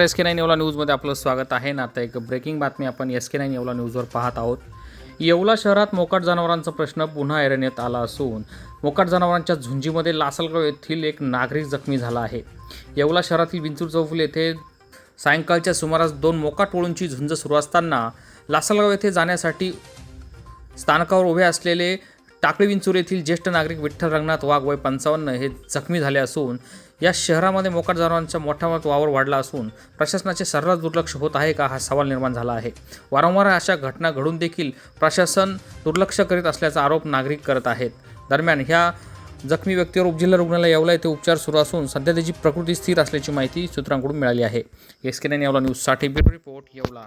S K nine Yeola न्यूजमध्ये आपलं स्वागत आहे. ना आता एक ब्रेकिंग बातमी आपण एस के नाईन येवला न्यूजवर पाहत आहोत. येवला शहरात मोकाट जनावरांचा प्रश्न पुन्हा ऐरण्यात आला असून मोकाट जनावरांच्या झुंजीमध्ये लासलगाव येथील एक नागरिक जखमी झाला आहे. येवला शहरातील विंचूर चौफुल येथे सायंकाळच्या सुमारास दोन मोकाट टोळूंची झुंज सुरू असताना लासलगाव येथे जाण्यासाठी स्थानकावर उभे असलेले टाकळी विंचूर येथील ज्येष्ठ नागरिक विठ्ठल रंगनाथ वाघ वय पंचावन्न हे जखमी झाले असून या शहरामध्ये मोकाट जनावरांचा मोठा वावर वाढला असून प्रशासनाचे सर्रास दुर्लक्ष होत आहे का हा सवाल निर्माण झाला आहे. वारंवार अशा घटना घडून देखील प्रशासन दुर्लक्ष करीत असल्याचा आरोप नागरिक करत आहेत. दरम्यान ह्या जखमी व्यक्तीवर उपजिल्हा रुग्णालय येवला येथे उपचार सुरू असून सध्या त्याची प्रकृती स्थिर असल्याची माहिती सूत्रांकडून मिळाली आहे. एस के नाईन येवला न्यूजसाठी ब्युरो रिपोर्ट येवला.